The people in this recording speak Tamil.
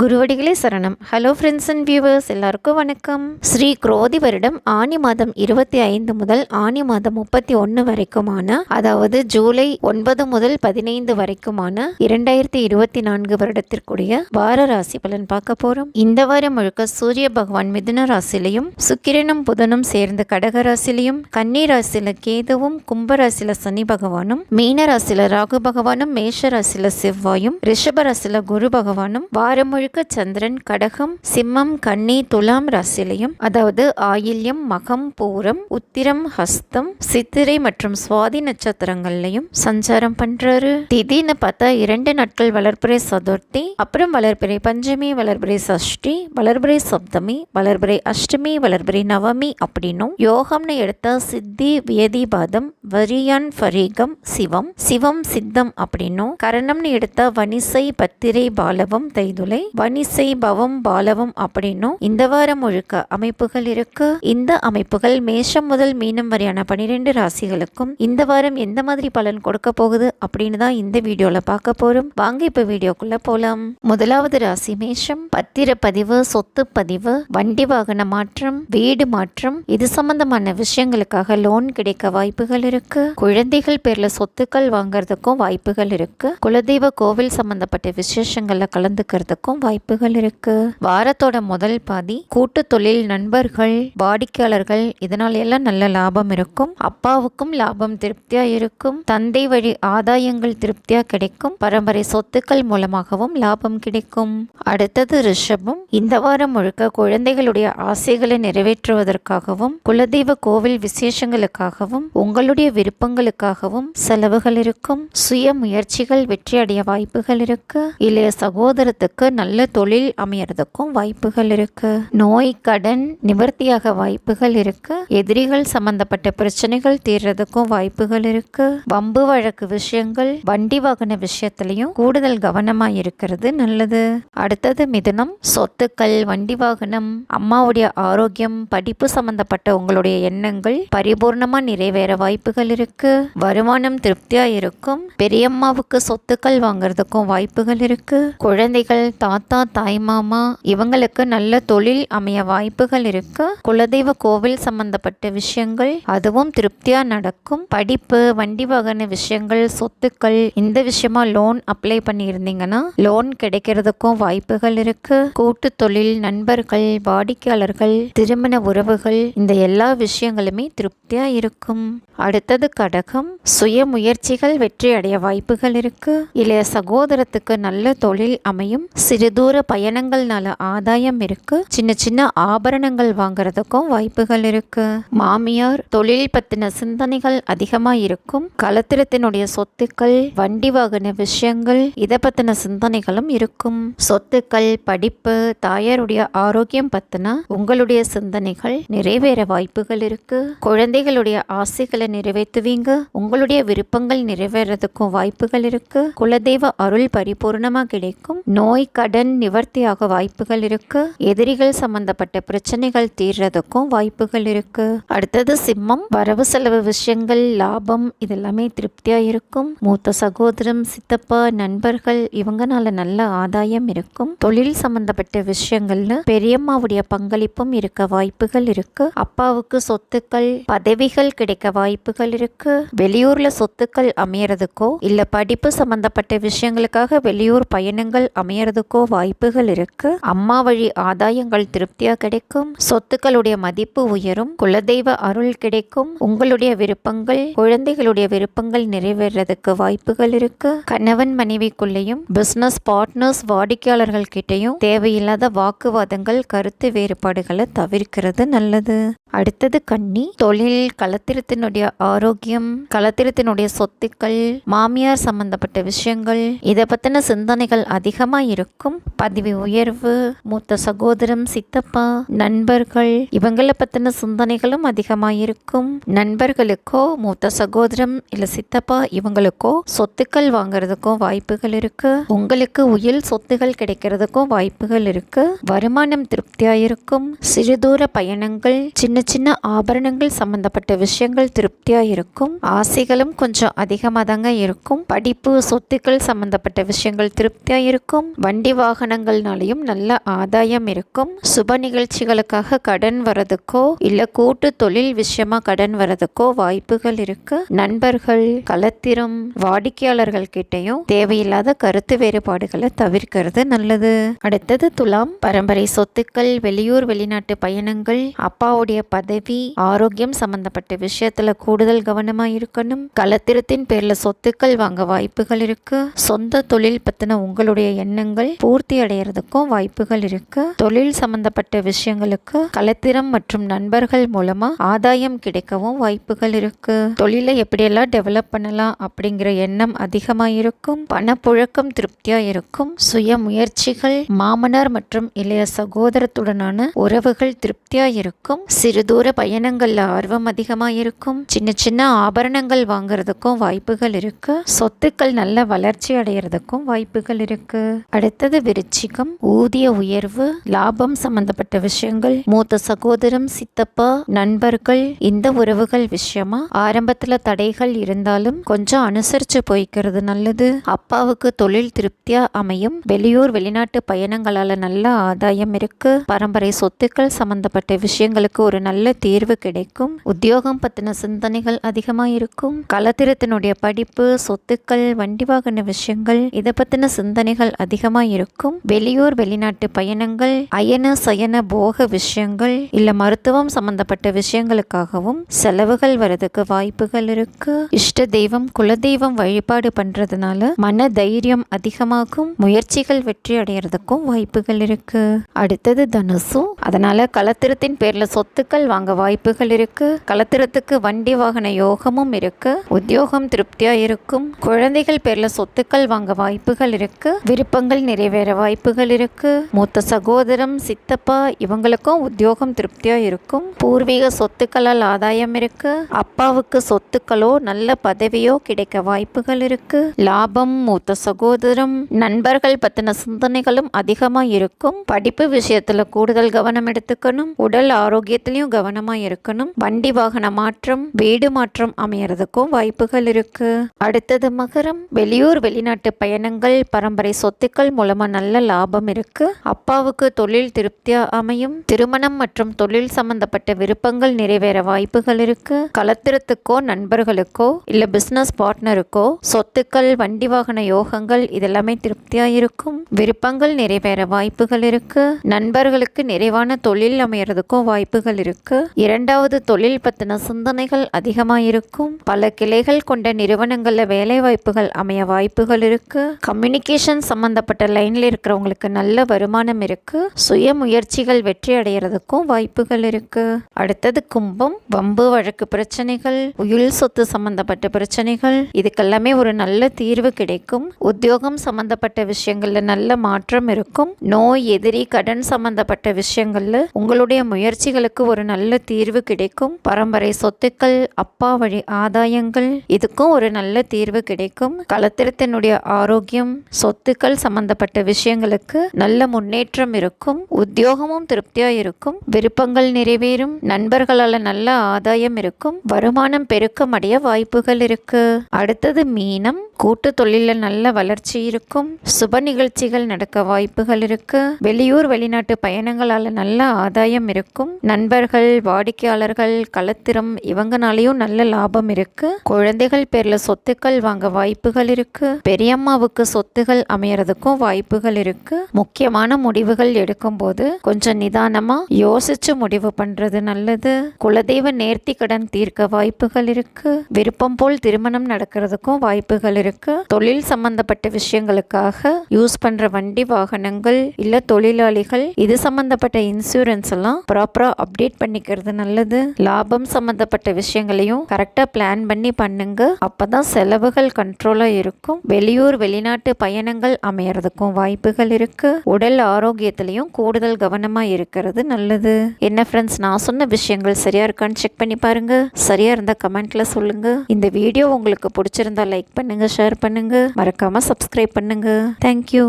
குருவடிகளே சரணம். ஹலோ ஃப்ரெண்ட்ஸ் அண்ட் வியூவர்ஸ் எல்லாருக்கும் வணக்கம். ஸ்ரீ குரோதி வருடம் ஆனி மாதம் இருபத்தி ஐந்து முதல் ஆனி மாதம் முப்பத்தி ஒன்று வரைக்குமான அதாவது ஜூலை ஒன்பது முதல் பதினைந்து வரைக்குமான இரண்டாயிரத்தி இருபத்தி நான்கு வருடத்திற்குரிய வார ராசி பலன் பார்க்க போறோம். இந்த வாரம் முழுக்க சூரிய பகவான் மிதுன ராசிலையும் சுக்கிரனும் புதனும் சேர்ந்து கடக ராசிலையும் கன்னி ராசியில கேதுவும் கும்ப ராசியில சனி பகவானும் மீன ராசியில ராகு பகவானும் மேஷ ராசியில செவ்வாயும் ரிஷப ராசியில குரு பகவானும் வாரம் முழுக்க சந்திரன் கடகம் சிம்மம் கன்னி துலாம் ராசிலையும் அதாவது ஆயில்யம் மகம் பூரம் உத்திரம் ஹஸ்தம் சித்திரை மற்றும் சுவாதி நட்சத்திரங்கள்லையும் சஞ்சாரம் பண்றாரு. திதின்னு பார்த்தா இரண்டு நாட்கள் வளர்பிறை சதுர்த்தி அப்புறம் வளர்பிறை பஞ்சமி வளர்பிறை சஷ்டி வளர்பிறை சப்தமி வளர்பிறை அஷ்டமி வளர்பிறை நவமி அப்படின்னும் யோகம்னு எடுத்தா சித்தி வியதிபாதம் வரியான் ஃபரீகம் சிவம் சிவம் சித்தம் அப்படின்னும் கரணம்னு எடுத்தா வனிசை பத்திரை பாலவம் தைதுலை வனிசை பவம் பாலவம் அப்படின்னும் இந்த வாரம் முழுக்க அமைப்புகள் இருக்கு. இந்த அமைப்புகள் மேஷம் முதல் மீனம் வரையான பனிரெண்டு ராசிகளுக்கும் இந்த வாரம் எந்த மாதிரி பலன் கொடுக்க போகுது அப்படின்னு தான் இந்த வீடியோல பார்க்க போறோம். வாங்க இப்ப வீடியோக்குள்ள போலாம். முதலாவது ராசி மேஷம். பத்திர பதிவு சொத்து பதிவு வண்டி வாகன மாற்றம் வீடு மாற்றம். இது சம்பந்தமான விஷயங்களுக்காக லோன் கிடைக்க வாய்ப்புகள் இருக்கு. குழந்தைகள் பேர்ல சொத்துக்கள் வாங்குறதுக்கும் வாய்ப்புகள் இருக்கு. குலதெய்வ கோவில் சம்பந்தப்பட்ட விசேஷங்கள்ல கலந்துக்கிறதுக்கும் வாய்ப்புகள் இருக்கு. வாரத்தோட முதல் பாதி கூட்டு தொழில் நண்பர்கள் வாடிக்கையாளர்கள் இதனால எல்லாம் நல்ல லாபம் இருக்கும். அப்பாவுக்கும் லாபம் திருப்தியா இருக்கும். தந்தை வழி ஆதாயங்கள் திருப்தியா கிடைக்கும். பரம்பரை சொத்துக்கள் மூலமாகவும் லாபம் கிடைக்கும். அடுத்தது ரிஷபம். இந்த வாரம் முழுக்க குழந்தைகளுடைய ஆசைகளை நிறைவேற்றுவதற்காகவும் குலதெய்வ கோவில் விசேஷங்களுக்காகவும் உங்களுடைய விருப்பங்களுக்காகவும் செலவுகள் இருக்கும். சுய முயற்சிகள் வெற்றி அடைய வாய்ப்புகள் இருக்கு. இளைய சகோதரத்துக்கு நல்ல தொழில் அமையறதுக்கும் வாய்ப்புகள் இருக்கு. நோய் கடன் நிவர்த்தியாக வாய்ப்புகள் இருக்கு. எதிரிகள் சம்பந்தப்பட்ட பிரச்சனைகள் தீர்றதுக்கும் வாய்ப்புகள் இருக்கு. வம்பு வழக்கு விஷயங்கள் வண்டி வாகன விஷயத்திலையும் கூடுதல் கவனமா இருக்கிறது நல்லது. அடுத்தது மிதுனம் சொத்துக்கள் வண்டி வாகனம் அம்மாவுடைய ஆரோக்கியம் படிப்பு சம்பந்தப்பட்ட உங்களுடைய எண்ணங்கள் பரிபூர்ணமா நிறைவேற வாய்ப்புகள் இருக்கு. வருமானம் திருப்தியா இருக்கும். பெரியம்மாவுக்கு சொத்துக்கள் வாங்குறதுக்கும் வாய்ப்புகள் இருக்கு. குழந்தைகள் தாத்தா தாய் மாமா இவங்களுக்கு நல்ல தொழில் அமைய வாய்ப்புகள் இருக்கு. குலதெய்வ கோவில் சம்பந்தப்பட்ட விஷயங்கள் அதுவும் திருப்தியா நடக்கும். படிப்பு வண்டி வாகன விஷயங்கள் சொத்துக்கள் இந்த விஷயமா லோன் அப்ளை பண்ணியிருந்தீங்கன்னா லோன் கிடைக்கிறதுக்கும் வாய்ப்புகள் இருக்கு. கூட்டு தொழில் நண்பர்கள் வாடிக்கையாளர்கள் திருமண உறவுகள் இந்த எல்லா விஷயங்களுமே திருப்தியா இருக்கும். அடுத்தது கடகம். சுய முயற்சிகள் வெற்றி அடைய வாய்ப்புகள் இருக்கு. இளைய சகோதரத்துக்கு நல்ல தொழில் அமையும். சிறு தூர பயணங்கள்னால ஆதாயம் இருக்கு. சின்ன சின்ன ஆபரணங்கள் வாங்குறதுக்கும் வாய்ப்புகள் இருக்கு. மாமியார் தொழில் பத்தின சிந்தனைகள் அதிகமா இருக்கும். கலத்திரத்தினுடைய சொத்துக்கள் வண்டி வாகன விஷயங்கள் இதை பத்தின சிந்தனைகளும் இருக்கும். சொத்துக்கள் படிப்பு தாயாருடைய ஆரோக்கியம் பத்தின உங்களுடைய சிந்தனைகள் நிறைவேற வாய்ப்புகள் இருக்கு. குழந்தைகளுடைய ஆசைகளை நிறைவேற்றுவீங்க. உங்களுடைய விருப்பங்கள் நிறைவேறதுக்கும் வாய்ப்புகள் இருக்கு. குலதெய்வ அருள் பரிபூர்ணமா கிடைக்கும். நோய் கடன் நிவர்த்தியாக வாய்ப்புகள் இருக்கு. எதிரிகள் சம்பந்தப்பட்ட பிரச்சனைகள் தீர்றதுக்கும் வாய்ப்புகள் இருக்கு. அடுத்தது சிம்மம் வரவு செலவு விஷயங்கள் லாபம் இதெல்லாமே திருப்தியா இருக்கும். மூத்த சகோதரம் சித்தப்பா நண்பர்கள் இவங்கனால நல்ல ஆதாயம் இருக்கும். தொழில் சம்பந்தப்பட்ட விஷயங்கள்ல பெரியம்மாவுடைய பங்களிப்பும் இருக்க வாய்ப்புகள் இருக்கு. அப்பாவுக்கு சொத்துக்கள் பதவிகள் கிடைக்க வாய்ப்புகள் இருக்கு. வெளியூர்ல சொத்துக்கள் அமையறதுக்கோ இல்ல படிப்பு சம்பந்தப்பட்ட விஷயங்களுக்காக வெளியூர் பயணங்கள் அமையறதுக்கோ வாய்ப்புகள் இருக்கு. அம்மா வழி ஆதாயங்கள் திருப்தியா கிடைக்கும். சொத்துக்களுடைய மதிப்பு உயரும். குலதெய்வ அருள் கிடைக்கும். உங்களுடைய விருப்பங்கள் குழந்தைகளுடைய விருப்பங்கள் நிறைவேறதுக்கு வாய்ப்புகள் இருக்கு. கணவன் மனைவிக்குள்ளேயும் பிசினஸ் பார்ட்னர்ஸ் வாடிக்கையாளர்கள் கிட்டையும் தேவையில்லாத வாக்குவாதங்கள் கருத்து வேறுபாடுகளை தவிர்க்கிறது நல்லது. அடுத்தது கன்னி. தொழில் களத்திரத்தினுடைய ஆரோக்கியம் கலத்திரத்தினுடைய சொத்துக்கள் மாமியார் சம்பந்தப்பட்ட விஷயங்கள் இதை பத்தின சிந்தனைகள் அதிகமா இருக்கும். பதவி உயர்வு மூத்த சகோதரம் சித்தப்பா நண்பர்கள் இவங்களை பத்தின சிந்தனைகளும் அதிகமா இருக்கும். நண்பர்களுக்கோ மூத்த சகோதரம் இல்ல சித்தப்பா இவங்களுக்கோ சொத்துக்கள் வாங்குறதுக்கும் வாய்ப்புகள் இருக்கு. உங்களுக்கு உயில் சொத்துகள் கிடைக்கிறதுக்கும் வாய்ப்புகள் இருக்கு. வருமானம் திருப்தியாக இருக்கும். சிறு தூர பயணங்கள் சின்ன சின்ன ஆபரணங்கள் சம்மந்தப்பட்ட விஷயங்கள் திருப்தியாக இருக்கும். ஆசைகளும் கொஞ்சம் அதிகமாக தாங்க இருக்கும். படிப்பு சொத்துக்கள் சம்மந்தப்பட்ட விஷயங்கள் திருப்தியாக இருக்கும். வண்டி வாகனங்கள்னாலையும் நல்ல ஆதாயம் இருக்கும். சுப நிகழ்ச்சிகளுக்காக கடன் வரதுக்கோ இல்லை கூட்டு தொழில் விஷயமா கடன் வரதுக்கோ வாய்ப்புகள் இருக்கு. நண்பர்கள் கலத்திரம் வாடிக்கையாளர்கள் கிட்டையும் தேவையில்லாத கருத்து வேறுபாடுகளை தவிர்க்கிறது நல்லது. அடுத்தது துலாம் பரம்பரை சொத்துக்கள் வெளியூர் வெளிநாட்டு பயணங்கள் அப்பாவுடைய பதவி ஆரோக்கியம் சம்பந்தப்பட்ட விஷயத்துல கூடுதல் கவனமா இருக்கணும். கலத்திரத்தின் பேர்ல சொத்துக்கள் வாங்க வாய்ப்புகள் இருக்கு. சொந்த தொழில் பத்தின உங்களுடைய எண்ணங்கள் பூர்த்தி அடையிறதுக்கும் வாய்ப்புகள் இருக்கு. தொழில் சம்பந்தப்பட்ட விஷயங்களுக்கு கலத்திரம் மற்றும் நண்பர்கள் மூலமா ஆதாயம் கிடைக்கவும் வாய்ப்புகள் இருக்கு. தொழிலை எப்படியெல்லாம் டெவலப் பண்ணலாம் அப்படிங்கிற எண்ணம் அதிகமா இருக்கும். பணப்புழக்கம் திருப்தியா இருக்கும். சுய முயற்சிகள் மாமனார் மற்றும் இளைய சகோதரத்துடனான உறவுகள் திருப்தியா இருக்கும். சிறு தூர பயணங்கள்ல ஆர்வம் அதிகமாக இருக்கும் சின்ன சின்ன ஆபரணங்கள் வாங்குறதுக்கும் வாய்ப்புகள் இருக்கு. சொத்துக்கள் நல்ல வளர்ச்சி அடையிறதுக்கும் வாய்ப்புகள் இருக்கு. அடுத்தது விருச்சிகம் ஊதிய உயர்வு லாபம் சம்பந்தப்பட்ட விஷயங்கள் மூத்த சகோதரம் சித்தப்பா நண்பர்கள் இந்த உறவுகள் விஷயமா? ஆரம்பத்துல தடைகள் இருந்தாலும் கொஞ்சம் அனுசரிச்சு போய்க்கிறது நல்லது. அப்பாவுக்கு தொழில் திருப்தியா அமையும். வெளியூர் வெளிநாட்டு பயணங்களால நல்ல ஆதாயம் இருக்கு. பரம்பரை சொத்துக்கள் சம்பந்தப்பட்ட விஷயங்களுக்கு ஒரு நல்ல நல்ல தேர்வு கிடைக்கும். உத்தியோகம் பத்தின சிந்தனைகள் அதிகமா இருக்கும் கலத்திரத்தினுடைய படிப்பு சொத்துக்கள் வண்டி வாகன விஷயங்கள் இதை பத்தின சிந்தனைகள் அதிகமாக இருக்கும் வெளியூர் வெளிநாட்டு பயணங்கள் அயன சயன போக விஷயங்கள் இல்லை மருத்துவம் சம்பந்தப்பட்ட விஷயங்களுக்காகவும் செலவுகள் வரதுக்கு வாய்ப்புகள் இருக்கு. இஷ்ட தெய்வம் குலதெய்வம் வழிபாடு பண்றதுனால மன தைரியம் அதிகமாகும். முயற்சிகள் வெற்றி அடையறதுக்கும் வாய்ப்புகள் இருக்கு. அடுத்தது தனுசு. அதனால கலத்திரத்தின் பேர்ல சொத்துக்கள் வாங்க வாய்ப்புகள் இருக்கு. கலத்திரத்துக்கு வண்டி வாகன யோகமும் இருக்கு. உத்தியோகம் திருப்தியா இருக்கும். குழந்தைகள் பேர்ல சொத்துக்கள் வாங்க வாய்ப்புகள் இருக்கு. விருப்பங்கள் நிறைவேற வாய்ப்புகள் இருக்கு. மூத்த சகோதரம் சித்தப்பா இவங்களுக்கும் உத்தியோகம் திருப்தியா இருக்கும். பூர்வீக சொத்துக்களால் ஆதாயம் இருக்கு. அப்பாவுக்கு சொத்துக்களோ நல்ல பதவியோ கிடைக்க வாய்ப்புகள் இருக்கு. லாபம் மூத்த சகோதரம் நண்பர்கள் பத்தின சிந்தனைகளும் அதிகமா இருக்கும். படிப்பு விஷயத்துல கூடுதல் கவனம் எடுத்துக்கணும். உடல் ஆரோக்கியத்திலையும் கவனமா இருக்கணும். வண்டி வாகன மாற்றம் வீடு மாற்றம் அமையறதுக்கும் வாய்ப்புகள் இருக்கு. அடுத்தது மகரம். வெளியூர் வெளிநாட்டு பயணங்கள் பரம்பரை சொத்துக்கள் மூலமா நல்ல லாபம் இருக்கு. அப்பாவுக்கு தொழில் திருப்தியா அமையும். திருமணம் மற்றும் தொழில் சம்பந்தப்பட்ட விருப்பங்கள் நிறைவேற வாய்ப்புகள் இருக்கு. கலத்திரத்துக்கோ நண்பர்களுக்கோ இல்ல பிசினஸ் பார்ட்னருக்கோ சொத்துக்கள் வண்டி வாகன யோகங்கள் இதெல்லாமே திருப்தியா இருக்கும். விருப்பங்கள் நிறைவேற வாய்ப்புகள் இருக்கு. நண்பர்களுக்கு நிறைவான தொழில் அமையறதுக்கும் வாய்ப்புகள் இருக்கு. இரண்டாவது தொழில் பத்தின சிந்தனைகள் அதிகமா இருக்கும் பல கிளைகள் கொண்ட நிறுவனங்களில் வேலை வாய்ப்புகள் அமைய வாய்ப்புகள் இருக்கு. கம்யூனிகேஷன் சம்பந்தப்பட்ட லைன்ல இருக்கிறவங்களுக்கு நல்ல வருமானம் இருக்கு. சுய முயற்சிகள் வெற்றி அடைகிறதுக்கும் வாய்ப்புகள் இருக்கு. அடுத்தது கும்பம் வம்பு வழக்கு பிரச்சனைகள் உயில் சொத்து சம்பந்தப்பட்ட பிரச்சனைகள். இதுக்கெல்லாமே ஒரு நல்ல தீர்வு கிடைக்கும். உத்தியோகம் சம்பந்தப்பட்ட விஷயங்கள்ல நல்ல மாற்றம் இருக்கும். நோய் எதிரி கடன் சம்பந்தப்பட்ட விஷயங்கள்ல உங்களுடைய முயற்சிகளுக்கு ஒரு நல்ல தீர்வு கிடைக்கும். பரம்பரை சொத்துக்கள் அப்பா வழி ஆதாயங்கள் இதுக்கும் ஒரு நல்ல தீர்வு கிடைக்கும். கலத்திரத்தினுடைய ஆரோக்கியம் சொத்துக்கள் சம்பந்தப்பட்ட விஷயங்களுக்கு நல்ல முன்னேற்றம் இருக்கும். உத்தியோகமும் திருப்தியா இருக்கும். விருப்பங்கள் நிறைவேறும். நண்பர்களால நல்ல ஆதாயம் இருக்கும். வருமானம் பெருக்கம் அடைய வாய்ப்புகள் இருக்கு. அடுத்தது மீனம். கூட்டு தொழிலில் நல்ல வளர்ச்சி இருக்கும். சுப நிகழ்ச்சிகள் நடக்க வாய்ப்புகள் இருக்கு. வெளியூர் வெளிநாட்டு பயணங்களால நல்ல ஆதாயம் இருக்கும். நண்பர்கள் வாடிக்கையாளர்கள் கலத்திரம் இவங்கனாலையும் நல்ல லாபம் இருக்கு. குழந்தைகள் பேர்ல சொத்துக்கள் வாங்க வாய்ப்புகள் இருக்கு. பெரியம்மாவுக்கு சொத்துகள் அமையறதுக்கும் வாய்ப்புகள் இருக்கு. முக்கியமான முடிவுகள் எடுக்கும் போது கொஞ்சம் நிதானமா யோசிச்சு முடிவு பண்றது நல்லது. குலதெய்வ நேர்த்தி கடன் தீர்க்க வாய்ப்புகள் இருக்கு. விருப்பம் போல் திருமணம் நடக்கிறதுக்கும் வாய்ப்புகள் இருக்கு. தொழில் சம்பந்தப்பட்ட விஷயங்களுக்காக யூஸ் பண்ற வண்டி வாகனங்கள் இல்ல தொழிலாளிகள் இது சம்பந்தப்பட்ட இன்சூரன்ஸ் எல்லாம் ப்ராப்பரா அப்டேட் பண்ணிக்கிறது நல்லது. லாபம் சம்மந்தப்பட்ட விஷயங்களையும் கரெக்டாக பிளான் பண்ணி பண்ணுங்க. அப்போதான் செலவுகள் கண்ட்ரோலாக இருக்கும். வெளியூர் வெளிநாட்டு பயணங்கள் அமையறதுக்கும் வாய்ப்புகள் இருக்கு. உடல் ஆரோக்கியத்திலையும் கூடுதல் கவனமாக இருக்கிறது நல்லது. என்ன ஃப்ரெண்ட்ஸ் நான் சொன்ன விஷயங்கள் சரியா இருக்கான்னு செக் பண்ணி பாருங்க. சரியா இருந்தா கமெண்ட்ல சொல்லுங்க. இந்த வீடியோ உங்களுக்கு பிடிச்சிருந்தா லைக் பண்ணுங்க ஷேர் பண்ணுங்க. மறக்காம சப்ஸ்கிரைப் பண்ணுங்க. தேங்க்யூ